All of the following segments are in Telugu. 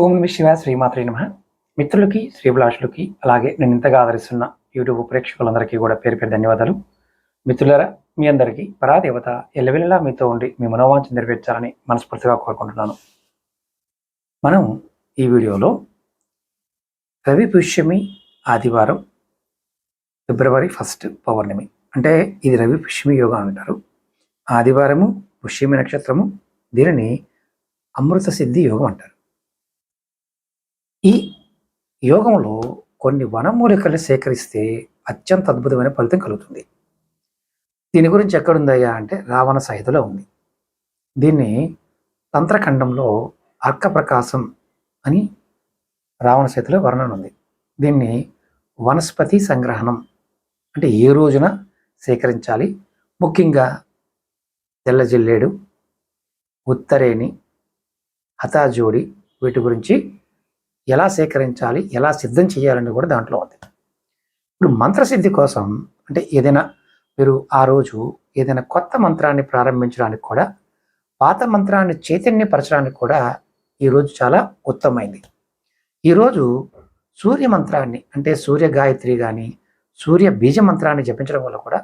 ఓం నమ శివ శ్రీమాత్రి నమ. మిత్రులకి శ్రీభిలాషులకి అలాగే నేను ఇంతగా ఆదరిస్తున్న యూట్యూబ్ ప్రేక్షకులందరికీ కూడా పేరు పేరు ధన్యవాదాలు. మిత్రులరా మీ అందరికీ పరాదేవత ఎల్లవెల్లలా మీతో ఉండి మీ మనోవాంఛ నెరవేర్చాలని మనస్ఫూర్తిగా కోరుకుంటున్నాను. మనం ఈ వీడియోలో రవి పుష్యమి ఆదివారం ఫిబ్రవరి ఫస్ట్ పౌర్ణమి అంటే ఇది రవి పుష్యమి యోగా అంటారు. ఆదివారము పుష్యమి నక్షత్రము దీనిని అమృత సిద్ధి యోగం అంటారు. ఈ యోగంలో కొన్ని వనమూలికలు సేకరిస్తే అత్యంత అద్భుతమైన ఫలితం కలుగుతుంది. దీని గురించి ఎక్కడుందయ్యా అంటే రావణ సహితలో ఉంది. దీన్ని తంత్రఖండంలో అర్క ప్రకాశం అని రావణ సహితలో వర్ణన ఉంది. దీన్ని వనస్పతి సంగ్రహణం అంటే ఏ రోజున సేకరించాలి? ముఖ్యంగా తెల్ల జిల్లేడు ఉత్తరేణి హతాజోడి వీటి గురించి ఎలా సేకరించాలి ఎలా సిద్ధం చేయాలని కూడా దాంట్లో ఉంది. ఇప్పుడు మంత్రసిద్ధి కోసం అంటే ఏదైనా మీరు ఆ రోజు ఏదైనా కొత్త మంత్రాన్ని ప్రారంభించడానికి కూడా పాత మంత్రాన్ని చైతన్యపరచడానికి కూడా ఈరోజు చాలా ఉత్తమమైంది. ఈరోజు సూర్య మంత్రాన్ని అంటే సూర్య గాయత్రి కానీ సూర్య బీజ మంత్రాన్ని జపించడం వల్ల కూడా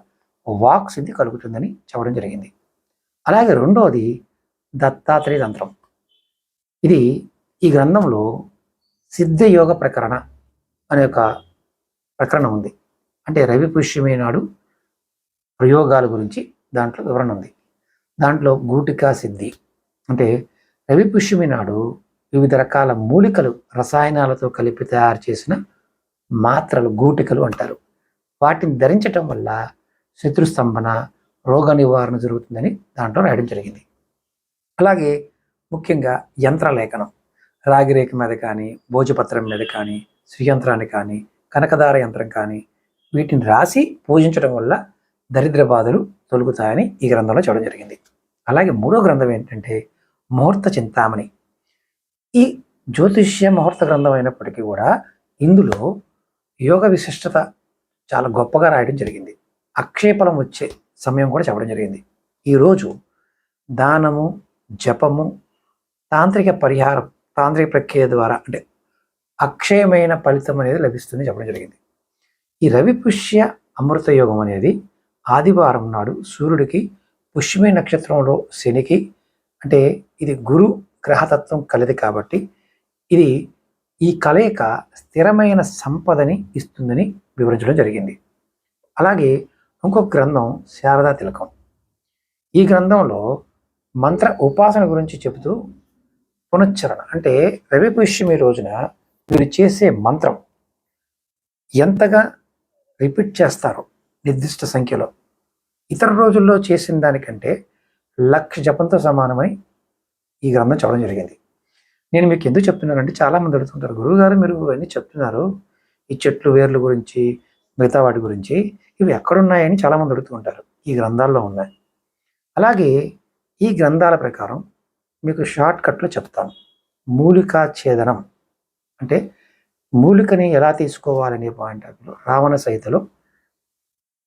వాక్ సిద్ధి కలుగుతుందని చెప్పడం జరిగింది. అలాగే రెండవది దత్తాత్రేయ తంత్రం. ఇది ఈ గ్రంథంలో సిద్ధయోగ ప్రకరణ అనే ఒక ప్రకరణ ఉంది. అంటే రవి పుష్యమి నాడు ప్రయోగాల గురించి దాంట్లో వివరణ ఉంది. దాంట్లో గూటికా సిద్ధి అంటే రవి పుష్యమి నాడు వివిధ రకాల మూలికలు రసాయనాలతో కలిపి తయారు చేసిన మాత్రలు గూటికలు అంటారు. వాటిని ధరించటం వల్ల శత్రుస్తంభన రోగ నివారణ జరుగుతుందని దాంట్లో రాయడం జరిగింది. అలాగే ముఖ్యంగా యంత్రలేఖనం. రాగిరేఖ మీద కానీ భోజపత్రం మీద కానీ శ్రీయంత్రాన్ని కానీ కనకదార యంత్రం కానీ వీటిని రాసి పూజించడం వల్ల దరిద్ర బాధలు తొలుగుతాయని ఈ గ్రంథంలో చూడడం జరిగింది. అలాగే మూడో గ్రంథం ఏంటంటే ముహూర్త చింతామణి. ఈ జ్యోతిష్య ముహూర్త గ్రంథం అయినప్పటికీ కూడా ఇందులో యోగ విశిష్టత చాలా గొప్పగా రాయడం జరిగింది. అక్షేపలం వచ్చే సమయం కూడా చెప్పడం జరిగింది. ఈరోజు దానము జపము తాంత్రిక పరిహారం తాంత్రిక ప్రక్రియ ద్వారా అంటే అక్షయమైన ఫలితం అనేది లభిస్తుంది చెప్పడం జరిగింది. ఈ రవి పుష్య అమృత యోగం అనేది ఆదివారం నాడు సూర్యుడికి పుష్యమి నక్షత్రంలో శనికి అంటే ఇది గురు గ్రహతత్వం కలది కాబట్టి ఇది ఈ కలయిక స్థిరమైన సంపదని ఇస్తుందని వివరించడం జరిగింది. అలాగే ఇంకొక గ్రంథం శారదా తిలకం. ఈ గ్రంథంలో మంత్ర ఉపాసన గురించి చెబుతూ పునశ్చరణ. అంటే రవి పుష్యమి రోజున మీరు చేసే మంత్రం ఎంతగా రిపీట్ చేస్తారో నిర్దిష్ట సంఖ్యలో. ఇతర రోజుల్లో చేసిన దానికంటే లక్ష జపంతో సమానమని ఈ గ్రంథం చదవడం జరిగింది. నేను మీకు ఎందుకు చెప్తున్నానంటే చాలామంది అడుగుతుంటారు గురువు గారు మీరు అన్నీ చెప్తున్నారు. ఈ చెట్లు వేర్ల గురించి మిగతా వాటి గురించి ఇవి ఎక్కడున్నాయని చాలామంది అడుగుతూ ఉంటారు. ఈ గ్రంథాల్లో ఉన్నాయి. అలాగే ఈ గ్రంథాల ప్రకారం మీకు షార్ట్ కట్లో చెప్తాను. మూలికా ఛేదనం అంటే మూలికని ఎలా తీసుకోవాలనే పాయింట్ ఆఫ్లో రావణ సహితలో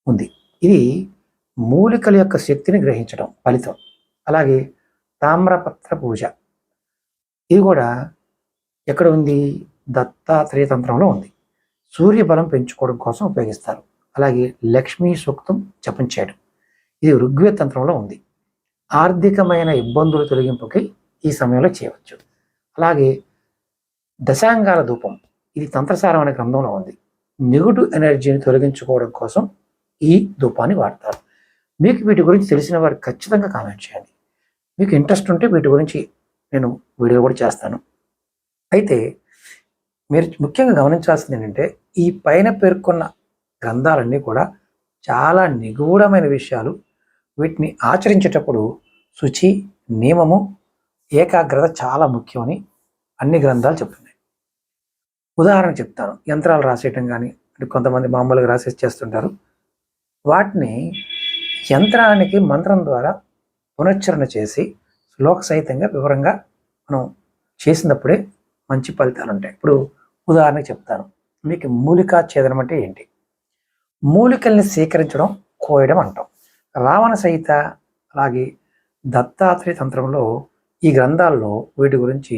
ఉంది. ఇది మూలికల యొక్క శక్తిని గ్రహించడం ఫలితం. అలాగే తామ్రపత్ర పూజ. ఇది కూడా ఎక్కడ ఉంది? దత్తాత్రేయ తంత్రంలో ఉంది. సూర్య బలం పెంచుకోవడం కోసం ఉపయోగిస్తారు. అలాగే లక్ష్మీ సూక్తం జపం చేయడం. ఇది ఋగ్వేద తంత్రంలో ఉంది. ఆర్థికమైన ఇబ్బందుల తొలగింపుకి ఈ సమయంలో చేయవచ్చు. అలాగే దశాంగాల ధూపం ఇది తంత్రసారం అనే గ్రంథంలో ఉంది. నెగటివ్ ఎనర్జీని తొలగించుకోవడం కోసం ఈ ధూపాన్ని వాడతారు. మీకు వీటి గురించి తెలిసిన వారు ఖచ్చితంగా కామెంట్ చేయండి. మీకు ఇంట్రెస్ట్ ఉంటే వీటి గురించి నేను వీడియో కూడా చేస్తాను. అయితే మీరు ముఖ్యంగా గమనించాల్సింది ఏంటంటే ఈ పైన పేర్కొన్న గ్రంథాలన్నీ కూడా చాలా నిగూఢమైన విషయాలు. వీటిని ఆచరించేటప్పుడు శుచి నియమము ఏకాగ్రత చాలా ముఖ్యమని అన్ని గ్రంథాలు చెప్తున్నాయి. ఉదాహరణ చెప్తాను. యంత్రాలు రాసేయటం కానీ అంటే కొంతమంది మామూలుగా రాసేసి చేస్తుంటారు. వాటిని యంత్రానికి మంత్రం ద్వారా పునశ్చరణ చేసి శ్లోక సహితంగా వివరంగా మనం చేసినప్పుడే మంచి ఫలితాలు ఉంటాయి. ఇప్పుడు ఉదాహరణకు చెప్తాను. మీకు మూలికా ఛేదనం అంటే ఏంటి? మూలికల్ని సేకరించడం కోయడం అంటాం. రావణ సహిత అలాగే దత్తాత్రేయ తంత్రంలో ఈ గ్రంథాల్లో వీటి గురించి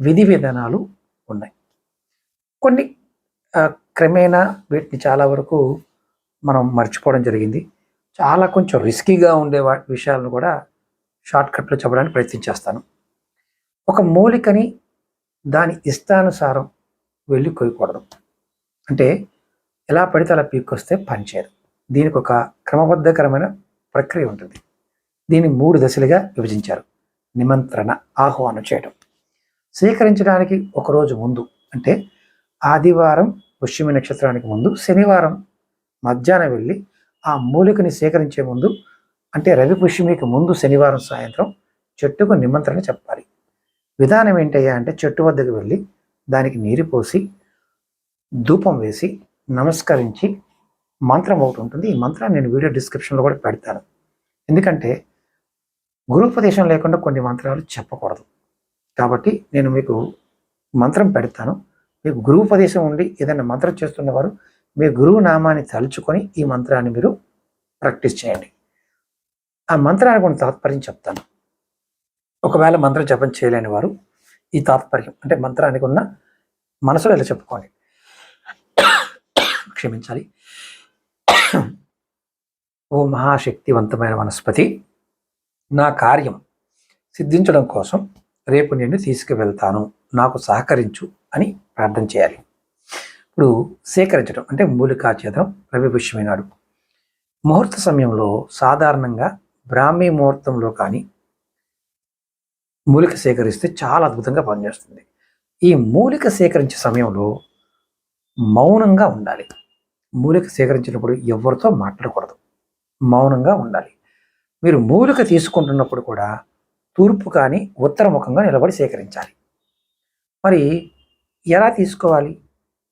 విధి విధానాలు ఉన్నాయి. కొన్ని క్రమేణా వీటిని చాలా వరకు మనం మర్చిపోవడం జరిగింది. చాలా కొంచెం రిస్కీగా ఉండే విషయాలను కూడా షార్ట్కట్లో చెప్పడానికి ప్రయత్నించేస్తాను ఒక మూలికని దాని ఇష్టానుసారం వెళ్ళి కొయ్యకూడదు. అంటే ఎలా పడితే అలా పీక్కొస్తే పనిచేయదు. దీనికి ఒక క్రమబద్ధకరమైన ప్రక్రియ ఉంటుంది. దీన్ని మూడు దశలుగా విభజించారు. నిమంత్రణ ఆహ్వానం చేయడం సేకరించడానికి ఒకరోజు ముందు అంటే ఆదివారం పుష్యమి నక్షత్రానికి ముందు శనివారం మధ్యాహ్నం వెళ్ళి ఆ మూలికని సేకరించే ముందు అంటే రవి పుష్యమికి ముందు శనివారం సాయంత్రం చెట్టుకు నిమంత్రణ చెప్పాలి. విధానం ఏంటయ్యా అంటే చెట్టు వద్దకు వెళ్ళి దానికి నీరు పోసి ధూపం వేసి నమస్కరించి మంత్రం ఒకటి ఉంటుంది. ఈ మంత్రాన్ని నేను వీడియో డిస్క్రిప్షన్లో కూడా పెడతాను. ఎందుకంటే గురుపదేశం లేకుండా కొన్ని మంత్రాలు చెప్పకూడదు. కాబట్టి నేను మీకు మంత్రం పెడతాను. మీకు గురుపదేశం ఉండి ఏదైనా మంత్రం చేస్తున్నవారు మీ గురువు నామాన్ని తలుచుకొని ఈ మంత్రాన్ని మీరు ప్రాక్టీస్ చేయండి. ఆ మంత్రానికి కొన్ని తాత్పర్యం చెప్తాను. ఒకవేళ మంత్రం జపం చేయలేని వారు ఈ తాత్పర్యం అంటే మంత్రానికి ఉన్న మనసులో ఇలా చెప్పుకోండి. క్షమించాలి. ఓ మహాశక్తివంతమైన వనస్పతి. నా కార్యం సిద్ధించడం కోసం రేపు నేను తీసుకువెళ్తాను. నాకు సహకరించు అని ప్రార్థన చేయాలి. ఇప్పుడు సేకరించడం అంటే మూలికా చేతనం రవి ముహూర్త సమయంలో సాధారణంగా బ్రాహ్మీ ముహూర్తంలో కానీ మూలిక సేకరిస్తే చాలా అద్భుతంగా పనిచేస్తుంది. ఈ మూలిక సేకరించే సమయంలో మౌనంగా ఉండాలి. మూలిక సేకరించినప్పుడు ఎవరితో మాట్లాడకూడదు. మౌనంగా ఉండాలి. మీరు మూలిక తీసుకుంటున్నప్పుడు కూడా తూర్పు కానీ ఉత్తరముఖంగా నిలబడి సేకరించాలి. మరి ఎలా తీసుకోవాలి?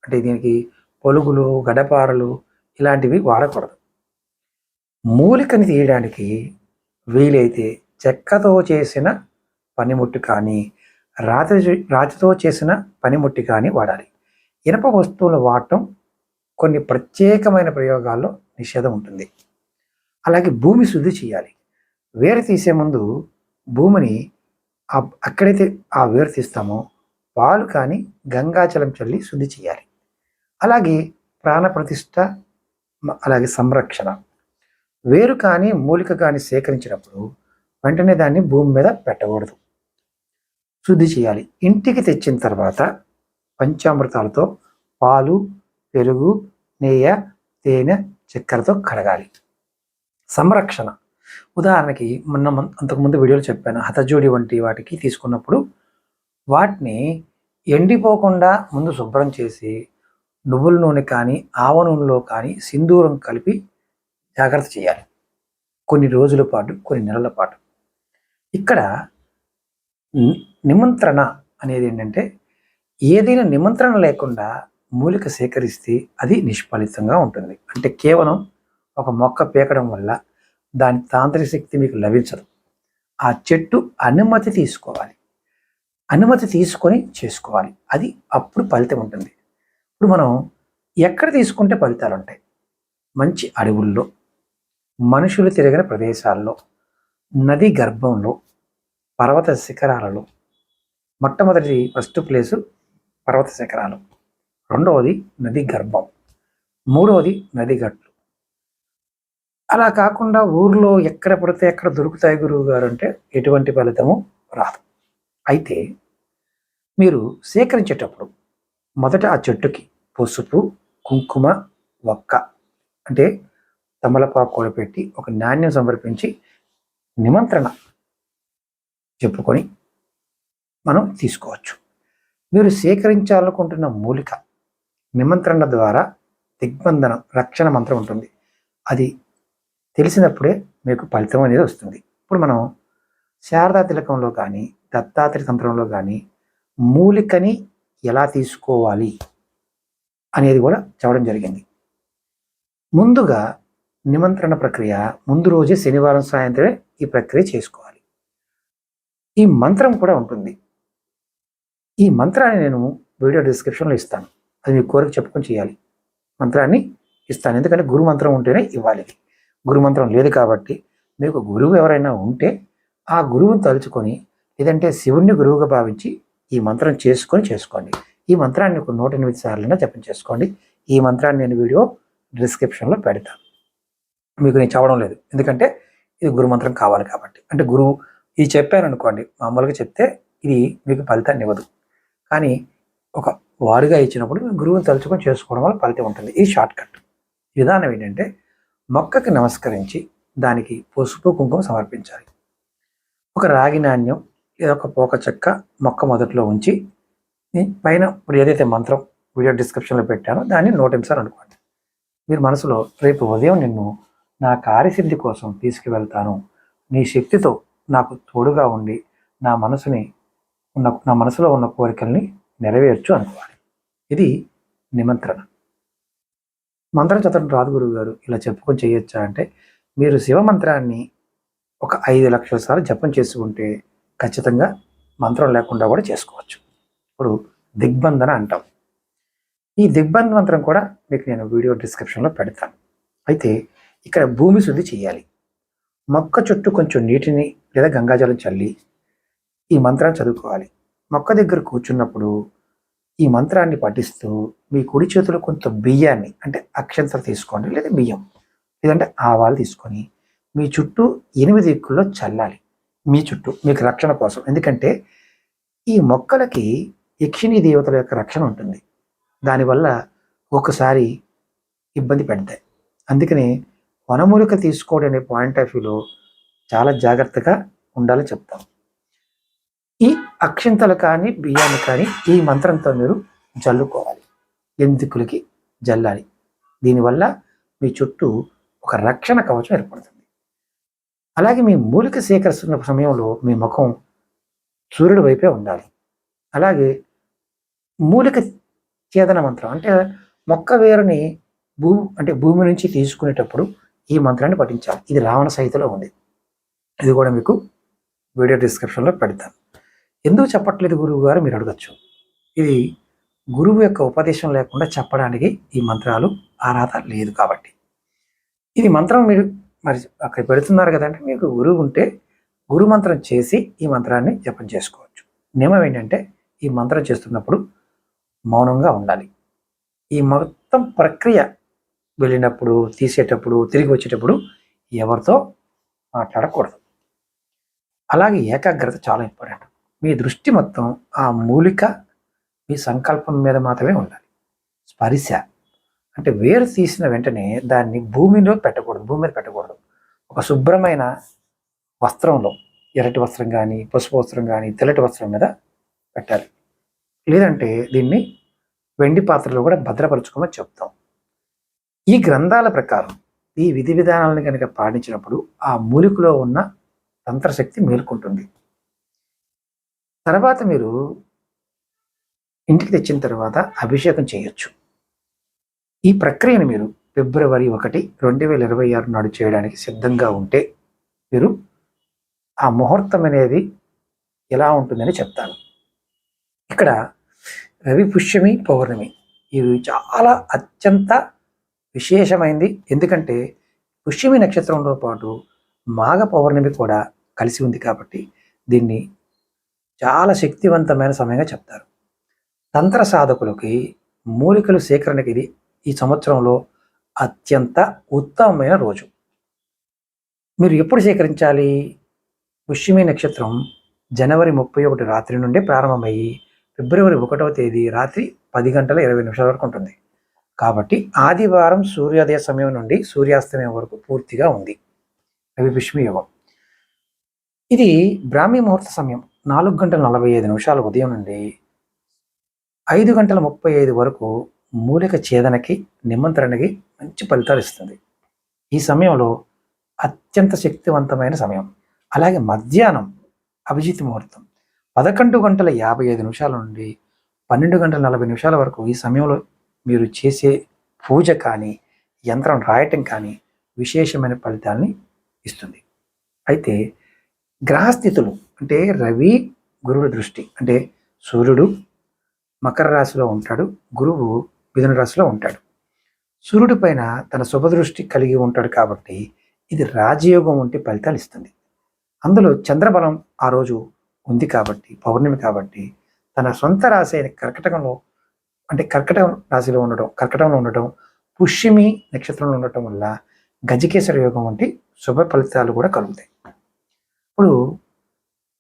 అంటే దీనికి పొలుగులు గడపారలు ఇలాంటివి వాడకూడదు. మూలికని తీయడానికి వీలైతే చెక్కతో చేసిన పనిముట్టు కానీ రాతి రాతితో చేసిన పనిముట్టి కానీ వాడాలి. ఇనప వస్తువులు వాడటం కొన్ని ప్రత్యేకమైన ప్రయోగాల్లో నిషేధం ఉంటుంది. అలాగే భూమి శుద్ధి చేయాలి. వేరు తీసే ముందు భూమిని అక్కడైతే ఆ వేరు తీస్తామో పాలు కానీ గంగాజలం చల్లి శుద్ధి చేయాలి. అలాగే ప్రాణప్రతిష్ట అలాగే సంరక్షణ. వేరు కానీ మూలిక కానీ సేకరించినప్పుడు వెంటనే దాన్ని భూమి మీద పెట్టకూడదు. శుద్ధి చేయాలి. ఇంటికి తెచ్చిన తర్వాత పంచామృతాలతో పాలు పెరుగు నెయ్యి తేనె చక్కెరతో కడగాలి. సంరక్షణ. ఉదాహరణకి మొన్న అంతకుముందు వీడియోలో చెప్పాను హతజోడి వంటి వాటికి తీసుకున్నప్పుడు వాటిని ఎండిపోకుండా ముందు శుభ్రం చేసి నువ్వుల నూనె కానీ ఆవ నూనెలో కానీ సింధూరం కలిపి జాగ్రత్త చేయాలి. కొన్ని రోజుల పాటు కొన్ని నెలల పాటు. ఇక్కడ నిమంత్రణ అనేది ఏంటంటే ఏదైనా నిమంత్రణ లేకుండా మూలిక సేకరిస్తే అది నిష్ఫలితంగా ఉంటుంది. అంటే కేవలం ఒక మొక్క పీకడం వల్ల దాని తాంత్రిక శక్తి మీకు లభించదు. ఆ చెట్టు అనుమతి తీసుకోవాలి. అనుమతి తీసుకొని చేసుకోవాలి. అది అప్పుడు ఫలితం ఉంటుంది. ఇప్పుడు మనం ఎక్కడ తీసుకుంటే ఫలితాలు ఉంటాయి? మంచి అడవుల్లో మనుషులు తిరిగిన ప్రదేశాల్లో నది గర్భంలో పర్వత శిఖరాలలో మొట్టమొదటి ఫస్ట్ ప్లేసు పర్వత శిఖరాలు. రెండవది నది గర్భం. మూడవది నది గట్లు. అలా కాకుండా ఊర్లో ఎక్కడ పడితే ఎక్కడ దొరుకుతాయి గురువు గారు అంటే ఎటువంటి ఫలితము రాదు. అయితే మీరు సేకరించేటప్పుడు మొదట ఆ చెట్టుకి పసుపు కుంకుమ ఒక్క అంటే తమలపాకు కూడా పెట్టి ఒక నాణ్యం సమర్పించి నిమంత్రణ చెప్పుకొని మనం తీసుకోవచ్చు. మీరు సేకరించాలనుకుంటున్న మూలిక నిమంత్రణ ద్వారా దిగ్బంధనం రక్షణ మంత్రం ఉంటుంది. అది తెలిసినప్పుడే మీకు ఫలితం అనేది వస్తుంది. ఇప్పుడు మనం శారదా తిలకంలో కానీ దత్తాత్రేయ తంత్రంలో కానీ మూలికని ఎలా తీసుకోవాలి అనేది కూడా చెప్పడం జరిగింది. ముందుగా నిమంత్రణ ప్రక్రియ ముందు రోజే శనివారం సాయంత్రమే ఈ ప్రక్రియ చేసుకోవాలి. ఈ మంత్రం కూడా ఉంటుంది. ఈ మంత్రాన్ని నేను వీడియో డిస్క్రిప్షన్లో ఇస్తాను. అది మీ కోరిక చెప్పుకొని చేయాలి. మంత్రాన్ని ఇస్తాను. ఎందుకంటే గురు మంత్రం ఉంటేనే ఇవ్వాలి. గురుమంత్రం లేదు కాబట్టి మీకు గురువు ఎవరైనా ఉంటే ఆ గురువుని తలుచుకొని లేదంటే శివుణ్ణి గురువుగా భావించి ఈ మంత్రం చేసుకొని చేసుకోండి. ఈ మంత్రాన్ని ఒక నూట ఎనిమిది సార్లైనా జపం చేసుకోండి. ఈ మంత్రాన్ని నేను వీడియో డిస్క్రిప్షన్లో పెడతాను మీకు నేను చెప్పడం లేదు. ఎందుకంటే ఇది గురు మంత్రం కావాలి కాబట్టి. అంటే గురువు ఇది చెప్పాను అనుకోండి మామూలుగా చెప్తే ఇది మీకు ఫలితాన్ని ఇవ్వదు. కానీ ఒక వారుగా ఇచ్చినప్పుడు గురువుని తలుచుకొని చేసుకోవడం వల్ల ఫలితం ఉంటుంది. ఇది షార్ట్ కట్ విధానం ఏంటంటే మొక్కకి నమస్కరించి దానికి పసుపు కుంకుమ సమర్పించాలి. ఒక రాగి నాణ్యం లేదా ఒక పోక చెక్క మొక్క మొదట్లో ఉంచి పైన ఇప్పుడు ఏదైతే మంత్రం వీడియో డిస్క్రిప్షన్లో పెట్టానో దాన్ని నోటించాలి అనుకోండి. మీరు మనసులో రేపు ఉదయం నిన్ను నా కార్యసిద్ధి కోసం తీసుకువెళ్తాను. నీ శక్తితో నాకు తోడుగా ఉండి నా మనసుని ఉన్న నా మనసులో ఉన్న కోరికల్ని నెరవేర్చు అనుకోవాలి. ఇది నిమంత్రణ. మంత్రం చదవడం రాదు గురువు గారు ఇలా చెప్పుకొని చేయొచ్చా అంటే మీరు శివ మంత్రాన్ని ఒక ఐదు లక్షల సార్లు జపం చేసుకుంటే ఖచ్చితంగా మంత్రం లేకుండా కూడా చేసుకోవచ్చు. ఇప్పుడు దిగ్బంధన అంటాం. ఈ దిగ్బంధ మంత్రం కూడా మీకు నేను వీడియో డిస్క్రిప్షన్లో పెడతాను. అయితే ఇక్కడ భూమి శుద్ధి చేయాలి. మొక్క చుట్టూ కొంచెం నీటిని లేదా గంగాజలం చల్లి ఈ మంత్రాన్ని చదువుకోవాలి. మొక్క దగ్గర కూర్చున్నప్పుడు ఈ మంత్రాన్ని పఠిస్తూ మీ కుడి చేతిలో కొంత బియ్యాన్ని అంటే అక్షంతర తీసుకోండి లేదా బియ్యం లేదంటే ఆవాలు తీసుకొని మీ చుట్టూ ఎనిమిది దిక్కుల్లో చల్లాలి. మీ చుట్టూ మీకు రక్షణ కోసం. ఎందుకంటే ఈ మొక్కలకి యక్షిణీ దేవతల యొక్క రక్షణ ఉంటుంది. దానివల్ల ఒకసారి ఇబ్బంది పెడతాయి. అందుకని వనమూలిక తీసుకోవడం అనే పాయింట్ ఆఫ్ వ్యూలో చాలా జాగ్రత్తగా ఉండాలని చెప్తాం. ఈ అక్షింతలు కానీ బియ్యాన్ని కానీ ఈ మంత్రంతో మీరు జల్లుకోవాలి. ఎనిమిదిక్కులకి జల్లాలి? దీనివల్ల మీ చుట్టూ ఒక రక్షణ కవచం ఏర్పడుతుంది. అలాగే మీ మూలిక సేకరిస్తున్న సమయంలో మీ ముఖం సూర్యుడి వైపే ఉండాలి. అలాగే మూలిక ఛేదన మంత్రం అంటే మొక్క వేరుని భూమి అంటే భూమి నుంచి తీసుకునేటప్పుడు ఈ మంత్రాన్ని పఠించాలి. ఇది రావణ సహితలో ఉంది. ఇది కూడా మీకు వీడియో డిస్క్రిప్షన్లో పెడతాను. ఎందుకు చెప్పట్లేదు గురువు గారు? మీరు అడగచ్చు. ఇది గురువు యొక్క ఉపదేశం లేకుండా చెప్పడానికి ఈ మంత్రాలు అర్హత లేదు కాబట్టి. ఇది మంత్రం మీరు మరి అక్కడ పెడుతున్నారు కదంటే మీకు గురువు ఉంటే గురు మంత్రం చేసి ఈ మంత్రాన్ని జపం చేసుకోవచ్చు. నియమం ఏంటంటే ఈ మంత్రం చేస్తున్నప్పుడు మౌనంగా ఉండాలి. ఈ మొత్తం ప్రక్రియ వెళ్ళినప్పుడు తీసేటప్పుడు తిరిగి వచ్చేటప్పుడు ఎవరితో మాట్లాడకూడదు. అలాగే ఏకాగ్రత చాలా ఇంపార్టెంట్. మీ దృష్టి మొత్తం ఆ మూలిక మీ సంకల్పం మీద మాత్రమే ఉండాలి. స్పరిశ. అంటే వేరు తీసిన వెంటనే దాన్ని భూమిలో పెట్టకూడదు భూమి మీద పెట్టకూడదు. ఒక శుభ్రమైన వస్త్రంలో ఎర్రటి వస్త్రం కానీ పసుపు వస్త్రం కానీ తెల్లటి వస్త్రం మీద పెట్టాలి. లేదంటే దీన్ని వెండి పాత్రలో కూడా భద్రపరచుకోమని చెప్తాం. ఈ గ్రంథాల ప్రకారం ఈ విధి విధానాలను కనుక పాటించినప్పుడు ఆ మూలికలో ఉన్న తంత్రశక్తి మేల్కొంటుంది. తర్వాత మీరు ఇంటికి తెచ్చిన తర్వాత అభిషేకం చేయొచ్చు. ఈ ప్రక్రియను మీరు ఫిబ్రవరి ఒకటి రెండు వేల ఇరవై ఆరు నాడు చేయడానికి సిద్ధంగా ఉంటే మీరు ఆ ముహూర్తం అనేది ఎలా ఉంటుందని చెప్తాను ఇక్కడ రవి పుష్యమి పౌర్ణమి ఇది చాలా అత్యంత విశేషమైంది. ఎందుకంటే పుష్యమి నక్షత్రంతో పాటు మాఘ పౌర్ణమి కూడా కలిసి ఉంది కాబట్టి దీన్ని చాలా శక్తివంతమైన సమయంగా చెప్తారు. తంత్ర సాధకులకి మూలికలు సేకరణకి ఇది ఈ సంవత్సరంలో అత్యంత ఉత్తమమైన రోజు. మీరు ఎప్పుడు సేకరించాలి? పుష్యమి నక్షత్రం జనవరి ముప్పై ఒకటి రాత్రి నుండే ప్రారంభమయ్యి ఫిబ్రవరి ఒకటవ తేదీ రాత్రి పది గంటల ఇరవై నిమిషాల వరకు ఉంటుంది. కాబట్టి ఆదివారం సూర్యోదయ సమయం నుండి సూర్యాస్తమయం వరకు పూర్తిగా ఉంది. రవి పుష్మి యోగం. ఇది బ్రాహ్మీ ముహూర్త సమయం నాలుగు గంటల నలభై ఐదు నిమిషాల ఉదయం నుండి ఐదు గంటల ముప్పై ఐదు వరకు మూలిక ఛేదనకి నిమంత్రణకి మంచి ఫలితాలు ఇస్తుంది. ఈ సమయంలో అత్యంత శక్తివంతమైన సమయం. అలాగే మధ్యాహ్నం అభిజిత్ ముహూర్తం. పదకొండు గంటల యాభై ఐదు నిమిషాల నుండి పన్నెండు గంటల నలభై నిమిషాల వరకు ఈ సమయంలో మీరు చేసే పూజ కానీ యంత్రం రాయటం కానీ విశేషమైన ఫలితాలని ఇస్తుంది. అయితే గ్రహస్థితులు అంటే రవి గురుడు దృష్టి అంటే సూర్యుడు మకర రాశిలో ఉంటాడు. గురువు మిథున రాశిలో ఉంటాడు. సూర్యుడి పైన తన శుభదృష్టి కలిగి ఉంటాడు కాబట్టి ఇది రాజయోగం వంటి ఫలితాలు ఇస్తుంది. అందులో చంద్రబలం ఆ రోజు ఉంది కాబట్టి పౌర్ణమి కాబట్టి తన సొంత రాశి అయిన కర్కటకంలో అంటే కర్కటం రాశిలో ఉండటం కర్కటంలో ఉండటం పుష్యమి నక్షత్రంలో ఉండటం వల్ల గజకేశ్వర యోగం వంటి శుభ ఫలితాలు కూడా కలుగుతాయి. ఇప్పుడు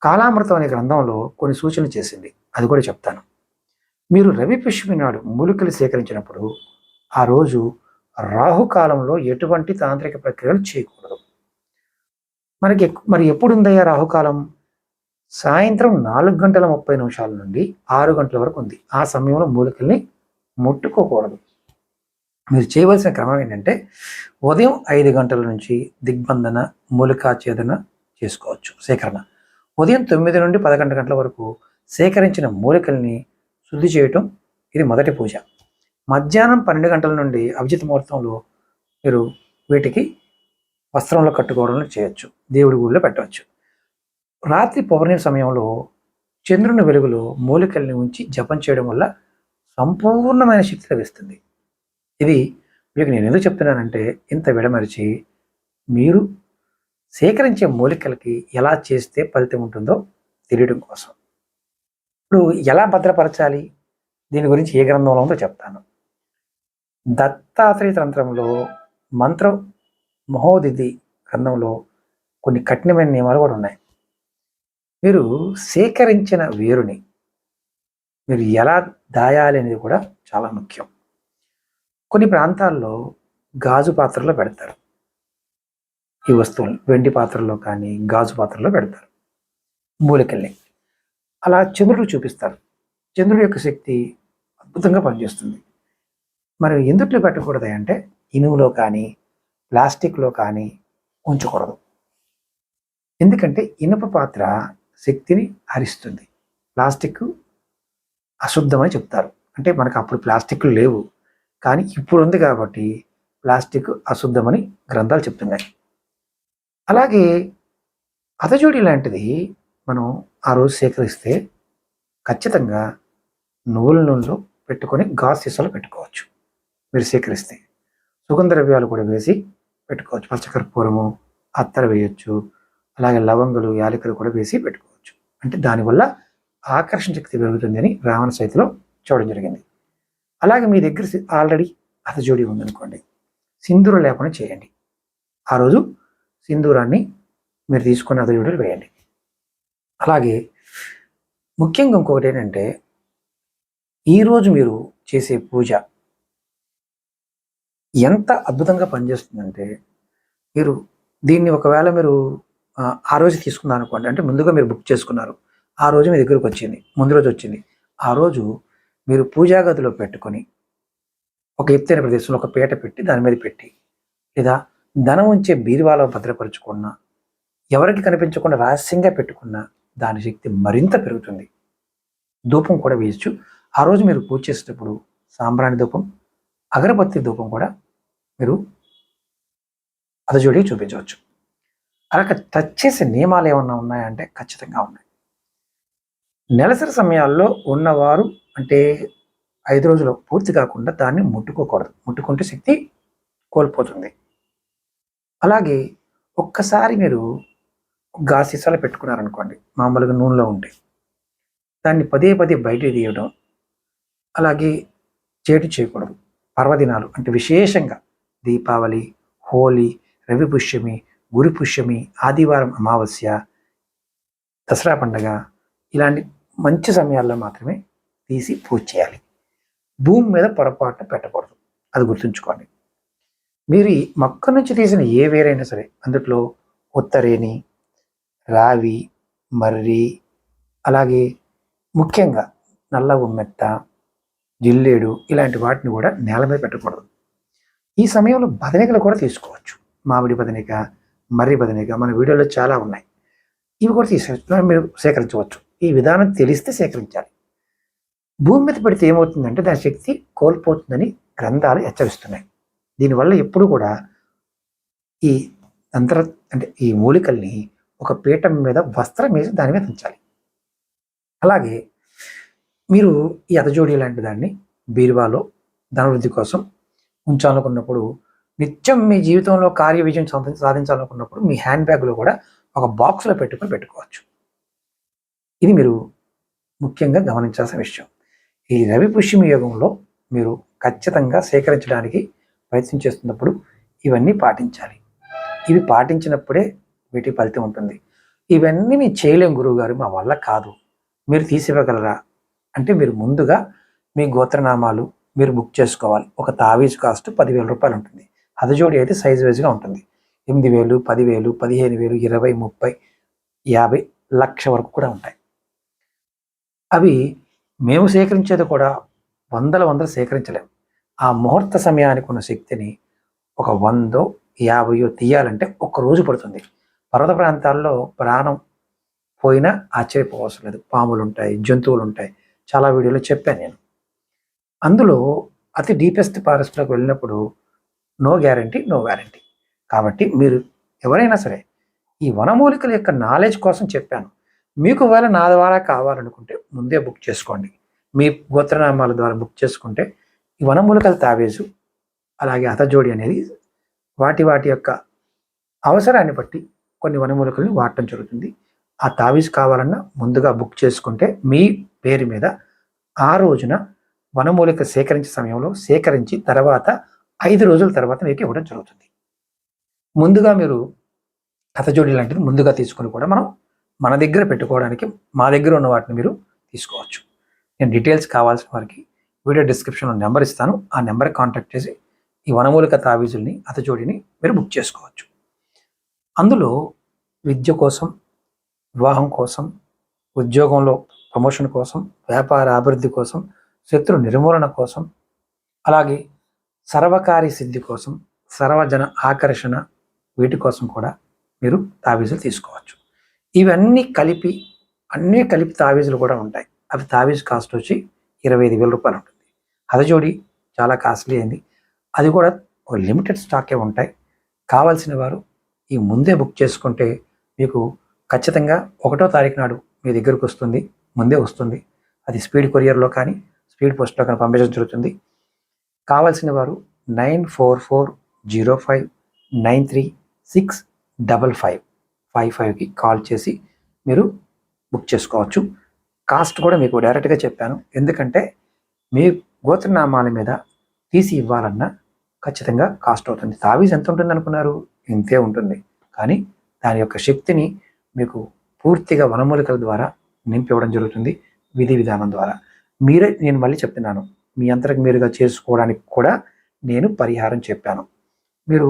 కాలామృతం అనే గ్రంథంలో కొన్ని సూచనలు చేసింది. అది కూడా చెప్తాను. మీరు రవి పుష్యమి నాడు మూలికలు సేకరించినప్పుడు ఆ రోజు రాహుకాలంలో ఎటువంటి తాంత్రిక ప్రక్రియలు చేయకూడదు. మనకి మరి ఎప్పుడు ఉందయ్యా రాహుకాలం? సాయంత్రం నాలుగు గంటల ముప్పై నిమిషాల నుండి ఆరు గంటల వరకు ఉంది. ఆ సమయంలో మూలికల్ని ముట్టుకోకూడదు. మీరు చేయవలసిన క్రమం ఏంటంటే ఉదయం ఐదు గంటల నుంచి దిగ్బంధన మూలికాఛేదన చేసుకోవచ్చు సేకరణ. ఉదయం తొమ్మిది నుండి పదకొండు గంటల వరకు సేకరించిన మూలికల్ని శుద్ధి చేయటం ఇది మొదటి పూజ. మధ్యాహ్నం పన్నెండు గంటల నుండి అభిజిత్ ముహూర్తంలో మీరు వీటికి వస్త్రంలో కట్టుకోవడం చేయొచ్చు. దేవుడి గుడిలో పెట్టవచ్చు. రాత్రి పౌర్ణమి సమయంలో చంద్రుని వెలుగులో మూలికల్ని ఉంచి జపం చేయడం వల్ల సంపూర్ణమైన శక్తి లభిస్తుంది. ఇది మీకు నేను ఎందుకు చెప్తున్నానంటే ఇంత విడమరిచి మీరు సేకరించే మూలికలకి ఎలా చేస్తే ఫలితం ఉంటుందో తెలియడం కోసం. ఇప్పుడు ఎలా భద్రపరచాలి? దీని గురించి ఏ గ్రంథంలో ఉందో చెప్తాను. దత్తాత్రేయ తంత్రంలో మంత్రం మహోదిది గ్రంథంలో కొన్ని కఠినమైన నియమాలు కూడా ఉన్నాయి. మీరు సేకరించిన వేరుని మీరు ఎలా దాయాలి అనేది కూడా చాలా ముఖ్యం. కొన్ని ప్రాంతాల్లో గాజు పాత్రలో పెడతారు. ఈ వస్తువులు వెండి పాత్రలో కానీ గాజు పాత్రలో పెడతారు. మూలికల్ని. అలా చంద్రుడు చూపిస్తారు చంద్రుడి యొక్క శక్తి అద్భుతంగా పనిచేస్తుంది. మరి ఎందుట్లో పెట్టకూడదు అంటే ఇనుములో కానీ ప్లాస్టిక్లో కానీ ఉంచకూడదు. ఎందుకంటే ఇనుప పాత్ర శక్తిని హరిస్తుంది. ప్లాస్టిక్ అశుద్ధమని చెప్తారు. అంటే మనకు అప్పుడు ప్లాస్టిక్లు లేవు. కానీ ఇప్పుడు ఉంది కాబట్టి ప్లాస్టిక్ అశుద్ధమని గ్రంథాలు చెప్తున్నాయి. అలాగే అతజోడి లాంటిది మనం ఆ రోజు సేకరిస్తే ఖచ్చితంగా నువ్వుల నూనెలో పెట్టుకొని గాజు సీసాలో పెట్టుకోవచ్చు. మీరు సేకరిస్తే సుగంధ ద్రవ్యాలు కూడా వేసి పెట్టుకోవచ్చు. పచ్చకర్పూరము అత్తర వేయచ్చు అలాగే లవంగులు యాలకులు కూడా వేసి పెట్టుకోవచ్చు. అంటే దానివల్ల ఆకర్షణ శక్తి పెరుగుతుంది అని రావణ సైతిలో చూడడం జరిగింది. అలాగే మీ దగ్గర ఆల్రెడీ అతజోడి ఉందనుకోండి. సింధూరం లేకుండా చేయండి. ఆ రోజు సింధూరాన్ని మీరు తీసుకున్న అతజోడీలు వేయండి. అలాగే ముఖ్యంగా ఇంకొకటి ఏంటంటే ఈరోజు మీరు చేసే పూజ ఎంత అద్భుతంగా పనిచేస్తుందంటే మీరు దీన్ని ఒకవేళ మీరు ఆ, రోజు తీసుకున్నారు అనుకోండి అంటే ముందుగా మీరు బుక్ చేసుకున్నారు ఆ రోజు మీ దగ్గరకు వచ్చింది ముందు రోజు వచ్చింది ఆ రోజు మీరు పూజా గదిలో పెట్టుకొని ఒక ఎత్తైన ప్రదేశంలో ఒక పీట పెట్టి దాని మీద పెట్టి లేదా ధనం ఉంచే బీరువాలో భద్రపరుచుకున్నా ఎవరికి కనిపించకుండా రహస్యంగా పెట్టుకున్నా దాని శక్తి మరింత పెరుగుతుంది. ధూపం కూడా వేయచ్చు. ఆ రోజు మీరు పూజ చేసేటప్పుడు సాంబ్రాణి ధూపం అగరబత్తి ధూపం కూడా మీరు అదజోడి చూపించవచ్చు. అలాగే టచ్ చేసే నియమాలు ఏమన్నా ఉన్నాయంటే ఖచ్చితంగా ఉన్నాయి. నెలసరి సమయాల్లో ఉన్నవారు అంటే ఐదు రోజులు పూర్తి కాకుండా దాన్ని ముట్టుకోకూడదు. ముట్టుకుంటే శక్తి కోల్పోతుంది. అలాగే ఒక్కసారి మీరు గాసీసాలు పెట్టుకున్నారనుకోండి మామూలుగా నూనెలో ఉంటే. దాన్ని పదే పదే బయట తీయడం అలాగే చేటు చేయకూడదు. పర్వదినాలు అంటే విశేషంగా దీపావళి హోలీ రవి పుష్యమి గురి పుష్యమి ఆదివారం అమావాస్య దసరా పండగ ఇలాంటి మంచి సమయాల్లో మాత్రమే తీసి పూజ చేయాలి. భూమి మీద పొరపాటున పెట్టకూడదు. అది గుర్తుంచుకోండి. మీరు మొక్క నుంచి తీసిన ఏ వేరైనా సరే అందులో ఉత్తరేణి రావి మర్రి అలాగే ముఖ్యంగా నల్ల ఉమ్మెత్త జిల్లేడు ఇలాంటి వాటిని కూడా నేల మీద పెట్టకూడదు. ఈ సమయంలో బదనికలు కూడా తీసుకోవచ్చు. మామిడి బదనిక మర్రి బదనిక మన వీడియోలో చాలా ఉన్నాయి. ఇవి కూడా తీసుకోవచ్చు మీరు సేకరించవచ్చు. ఈ విధానం తెలిస్తే సేకరించాలి. భూమి మీద పెడితే ఏమవుతుందంటే దాని శక్తి కోల్పోతుందని గ్రంథాలు హెచ్చరిస్తున్నాయి. దీనివల్ల ఎప్పుడు కూడా ఈ అంతర అంటే ఈ మూలికల్ని ఒక పీఠం మీద వస్త్రం వేసి దాని మీద ఉంచాలి. అలాగే మీరు ఈ అతజోడి లాంటి దాన్ని బీరువాలో ధనవృద్ధి కోసం ఉంచాలనుకున్నప్పుడు నిత్యం మీ జీవితంలో కార్య విజయం సాధించాలనుకున్నప్పుడు మీ హ్యాండ్ బ్యాగ్లో కూడా ఒక బాక్స్లో పెట్టుకొని పెట్టుకోవచ్చు. ఇది మీరు ముఖ్యంగా గమనించాల్సిన విషయం. ఈ రవి పుష్యమి యోగంలో మీరు ఖచ్చితంగా సేకరించడానికి ప్రయత్నం చేస్తున్నప్పుడు ఇవన్నీ పాటించాలి. ఇవి పాటించినప్పుడే వీటి ఫలితం ఉంటుంది. ఇవన్నీ మేము చేయలేం గురువు గారు మా వల్ల కాదు. మీరు తీసివ్వగలరా? అంటే మీరు ముందుగా మీ గోత్రనామాలు మీరు బుక్ చేసుకోవాలి. ఒక తావీజ్ కాస్ట్ పదివేల రూపాయలు ఉంటుంది. హదజోడి అయితే సైజ్ వైజ్గా ఉంటుంది. ఎనిమిది వేలు పదివేలు పదిహేను వేలు ఇరవై ముప్పై యాభై లక్ష వరకు కూడా ఉంటాయి. అవి మేము సేకరించేది కూడా వందల వందలు సేకరించలేము ఆ ముహూర్త సమయానికి ఉన్న శక్తిని ఒక వందో యాభయో తీయాలంటే ఒక్క రోజు పడుతుంది. పర్వత ప్రాంతాల్లో ప్రాణం పోయినా ఆశ్చర్యపోవసరం లేదు పాములు ఉంటాయి జంతువులు ఉంటాయి చాలా వీడియోలో చెప్పాను నేను. అందులో అతి డీపెస్ట్ ఫారెస్ట్లోకి వెళ్ళినప్పుడు నో గ్యారంటీ నో గ్యారంటీ కాబట్టి మీరు ఎవరైనా సరే ఈ వనమూలికల యొక్క నాలెడ్జ్ కోసం చెప్పాను. మీకు వేళ నా ద్వారా కావాలనుకుంటే ముందే బుక్ చేసుకోండి. మీ గోత్రనామాల ద్వారా బుక్ చేసుకుంటే ఈ వనమూలికల తావేజు అలాగే హతజోడి అనేది వాటి వాటి యొక్క అవసరాన్ని బట్టి కొన్ని వనమూలికల్ని వాడటం జరుగుతుంది. ఆ తావీజ్ కావాలన్నా ముందుగా బుక్ చేసుకుంటే మీ పేరు మీద ఆ రోజున వనమూలిక సేకరించే సమయంలో సేకరించి తర్వాత ఐదు రోజుల తర్వాత మీకు ఇవ్వడం జరుగుతుంది. ముందుగా మీరు కథజోడి లాంటిది ముందుగా తీసుకుని కూడా మనం మన దగ్గర పెట్టుకోవడానికి మా దగ్గర ఉన్న వాటిని మీరు తీసుకోవచ్చు. నేను డీటెయిల్స్ కావాల్సిన వారికి వీడియో డిస్క్రిప్షన్లో నెంబర్ ఇస్తాను. ఆ నెంబర్కి కాంటాక్ట్ చేసి ఈ వనమూలిక తావీజుల్ని అతజోడిని మీరు బుక్ చేసుకోవచ్చు. అందులో విద్య కోసం వివాహం కోసం ఉద్యోగంలో ప్రమోషన్ కోసం వ్యాపార అభివృద్ధి కోసం శత్రు నిర్మూలన కోసం అలాగే సర్వకారి సిద్ధి కోసం సర్వజన ఆకర్షణ వీటి కోసం కూడా మీరు తావీజులు తీసుకోవచ్చు. ఇవన్నీ కలిపి అన్నీ కలిపి తావీజులు కూడా ఉంటాయి. అవి తావీజు కాస్ట్ వచ్చి ఇరవై ఐదు వేల రూపాయలు ఉంటుంది. హదజోడి చాలా కాస్ట్లీ అయింది. అది కూడా ఒక లిమిటెడ్ స్టాకే ఉంటాయి. కావాల్సిన వారు ఈ ముందే బుక్ చేసుకుంటే మీకు ఖచ్చితంగా ఒకటో తారీఖు నాడు మీ దగ్గరకు వస్తుంది ముందే వస్తుంది. అది స్పీడ్ కొరియర్లో కానీ స్పీడ్ పోస్ట్లో కానీ పంపించడం జరుగుతుంది. కావాల్సిన వారు nine four four zero five nine three six double five five ఫైవ్కి కాల్ చేసి మీరు బుక్ చేసుకోవచ్చు. కాస్ట్ కూడా మీకు డైరెక్ట్గా చెప్పాను. ఎందుకంటే మీ గోత్రనామాల మీద తీసి ఇవ్వాలన్నా ఖచ్చితంగా కాస్ట్ అవుతుంది. తావీజ్ ఎంత ఉంటుంది అనుకున్నారు ఇంతే ఉంటుంది. కానీ దాని యొక్క శక్తిని మీకు పూర్తిగా వనమూలికల ద్వారా నింపివ్వడం జరుగుతుంది విధి విధానం ద్వారా. మీరే నేను మళ్ళీ చెప్తున్నాను. మీ అంతరకు మీరుగా చేసుకోవడానికి కూడా నేను పరిహారం చెప్పాను. మీరు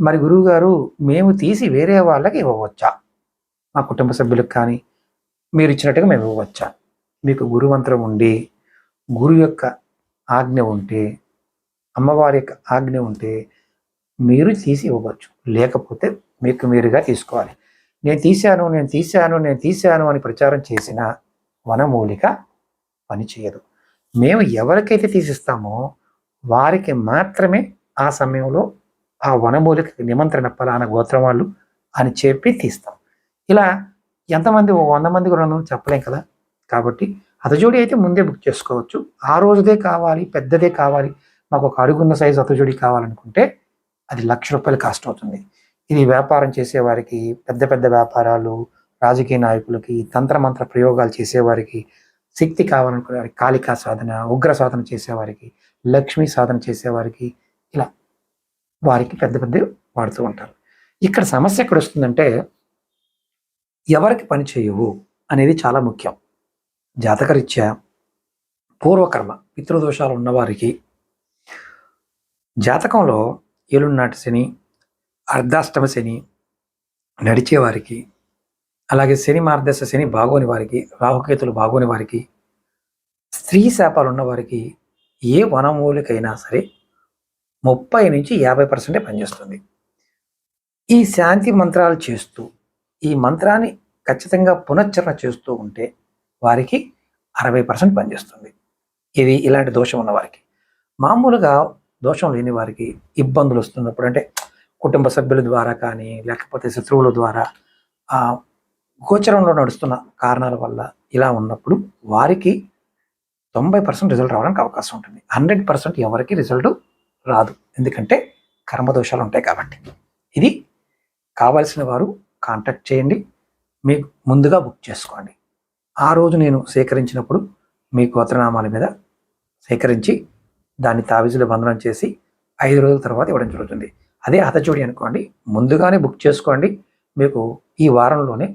మరి గురువు గారు మేము తీసి వేరే వాళ్ళకి ఇవ్వవచ్చా? మా కుటుంబ సభ్యులకు కానీ మీరు ఇచ్చినట్టుగా మేము ఇవ్వవచ్చా? మీకు గురుమంత్రం ఉండి గురు యొక్క ఆజ్ఞ ఉంటే అమ్మవారి యొక్క ఆజ్ఞ ఉంటే మీరు తీసి ఇవ్వవచ్చు. లేకపోతే మీకు మీరుగా తీసుకోవాలి. నేను తీశాను నేను తీశాను నేను తీశాను అని ప్రచారం చేసిన వనమూలిక పనిచేయదు మేము ఎవరికైతే తీసిస్తామో వారికి మాత్రమే ఆ సమయంలో ఆ వనమూలిక నిమంత్రణ ఫలానా గోత్రం వాళ్ళు అని చెప్పి తీస్తాం. ఇలా ఎంతమంది వంద మందికి రెండు చెప్పలేం కదా. కాబట్టి అతజోడి అయితే ముందే బుక్ చేసుకోవచ్చు. ఆ రోజుదే కావాలి పెద్దదే కావాలి. మాకు ఒక అడుగున్న సైజు అతజోడి కావాలనుకుంటే అది లక్ష రూపాయలు కాస్ట్ అవుతుంది. ఇది వ్యాపారం చేసేవారికి పెద్ద పెద్ద వ్యాపారాలు రాజకీయ నాయకులకి తంత్రమంత్ర ప్రయోగాలు చేసేవారికి శక్తి కావాలనుకునే వారికి కాళికా సాధన ఉగ్ర సాధన చేసేవారికి లక్ష్మీ సాధన చేసేవారికి ఇలా వారికి పెద్ద పెద్ద వాడుతూ ఉంటారు. ఇక్కడ సమస్య ఎక్కడ వస్తుందంటే ఎవరికి పని చేయవు అనేది చాలా ముఖ్యం. జాతకరీత్యా పూర్వకర్మ పితృదోషాలు ఉన్నవారికి జాతకంలో ఏలునాటి శని అర్ధాష్టమ శని నడిచేవారికి అలాగే శని మార్దశ శని బాగోని వారికి రాహుకేతులు బాగోని వారికి స్త్రీ శాపాలు ఉన్నవారికి ఏ వనమూలికైనా సరే ముప్పై నుంచి యాభై పర్సెంటే పనిచేస్తుంది. ఈ శాంతి మంత్రాలు చేస్తూ ఈ మంత్రాన్ని ఖచ్చితంగా పునశ్చరణ చేస్తూ ఉంటే వారికి అరవై పర్సెంట్ పనిచేస్తుంది. ఇది ఇలాంటి దోషం ఉన్నవారికి మామూలుగా దోషం లేని వారికి ఇబ్బందులు వస్తున్నప్పుడు అంటే కుటుంబ సభ్యుల ద్వారా కానీ లేకపోతే శత్రువుల ద్వారా ఆ గోచరంలో నడుస్తున్న కారణాల వల్ల ఇలా ఉన్నప్పుడు వారికి తొంభై పర్సెంట్ రిజల్ట్ రావడానికి అవకాశం ఉంటుంది. హండ్రెడ్ పర్సెంట్ ఎవరికి రిజల్ట్ రాదు. ఎందుకంటే కర్మదోషాలు ఉంటాయి కాబట్టి. ఇది కావాల్సిన వారు కాంటాక్ట్ చేయండి. మీకు ముందుగా బుక్ చేసుకోండి. ఆ రోజు నేను సేకరించినప్పుడు మీ గోత్రనామాల మీద సేకరించి దాన్ని తావిజులు బంధనం చేసి ఐదు రోజుల తర్వాత ఇవ్వడం జరుగుతుంది. అదే హతచూడి అనుకోండి ముందుగానే బుక్ చేసుకోండి. మీకు ఈ వారంలోనే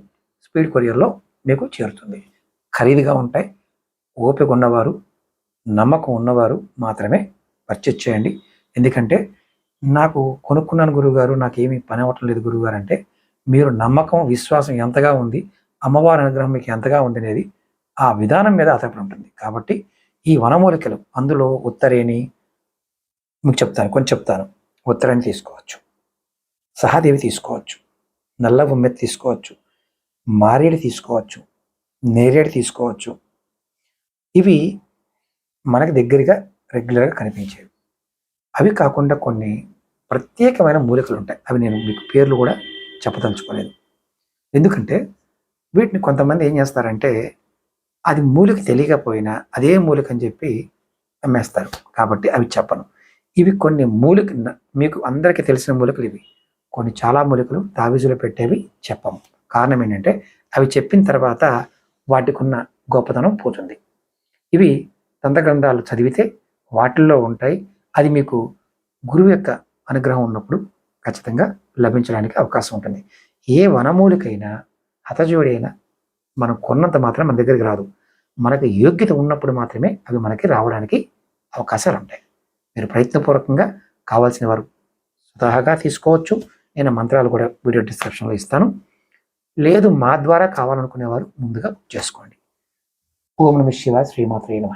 స్పీడ్ కొరియర్లో మీకు చేరుతుంది. ఖరీదుగా ఉంటాయి. ఓపిక ఉన్నవారు నమ్మకం ఉన్నవారు మాత్రమే పర్చేజ్ చేయండి. ఎందుకంటే నాకు కొనుక్కున్నాను గురువుగారు నాకు పని అవ్వటం లేదు గురువుగారు అంటే మీరు నమ్మకం విశ్వాసం ఎంతగా ఉంది అమ్మవారి అనుగ్రహం మీకు ఎంతగా ఉంది అనేది ఆ విధానం మీద ఆధారపడి ఉంటుంది. కాబట్టి ఈ వనమూలికలు అందులో ఉత్తరేణి మీకు చెప్తాను కొంచెం చెప్తాను. ఉత్తరాన్ని తీసుకోవచ్చు. సహాదేవి తీసుకోవచ్చు. నల్ల ఉమ్మెత్తి తీసుకోవచ్చు. మారేడు తీసుకోవచ్చు. నేరేడు తీసుకోవచ్చు. ఇవి మనకు దగ్గరగా రెగ్యులర్గా కనిపించేవి. అవి కాకుండా కొన్ని ప్రత్యేకమైన మూలికలు ఉంటాయి. అవి నేను మీకు పేర్లు కూడా చెప్పదలుచుకోలేదు. ఎందుకంటే వీటిని కొంతమంది ఏం చేస్తారంటే అది మూలిక తెలియకపోయినా అదే మూలిక అని చెప్పి అమ్మేస్తారు. కాబట్టి అవి చెప్పను. ఇవి కొన్ని మూలిక మీకు అందరికీ తెలిసిన మూలికలు ఇవి. కొన్ని చాలా మూలికలు తావీజులు పెట్టేవి చెప్పము. కారణం ఏంటంటే అవి చెప్పిన తర్వాత వాటికి ఉన్న గొప్పతనం పోతుంది. ఇవి దంతగ్రంథాలు చదివితే వాటిల్లో ఉంటాయి. అది మీకు గురువు యొక్క అనుగ్రహం ఉన్నప్పుడు ఖచ్చితంగా లభించడానికి అవకాశం ఉంటుంది. ఏ వనమూలికైనా హతజోడైనా మనం కొన్నంత మాత్రం మన దగ్గరికి రాదు. మనకు యోగ్యత ఉన్నప్పుడు మాత్రమే అవి మనకి రావడానికి అవకాశాలు ఉంటాయి. మీరు ప్రయత్నపూర్వకంగా కావాల్సిన వారు స్వతహాగా తీసుకోవచ్చు. నేను మంత్రాలు కూడా వీడియో డిస్క్రిప్షన్లో ఇస్తాను. లేదు మా ద్వారా కావాలనుకునేవారు ముందుగా బుక్ చేసుకోండి. ఓం నమ శివ శ్రీమాత్రే నమ.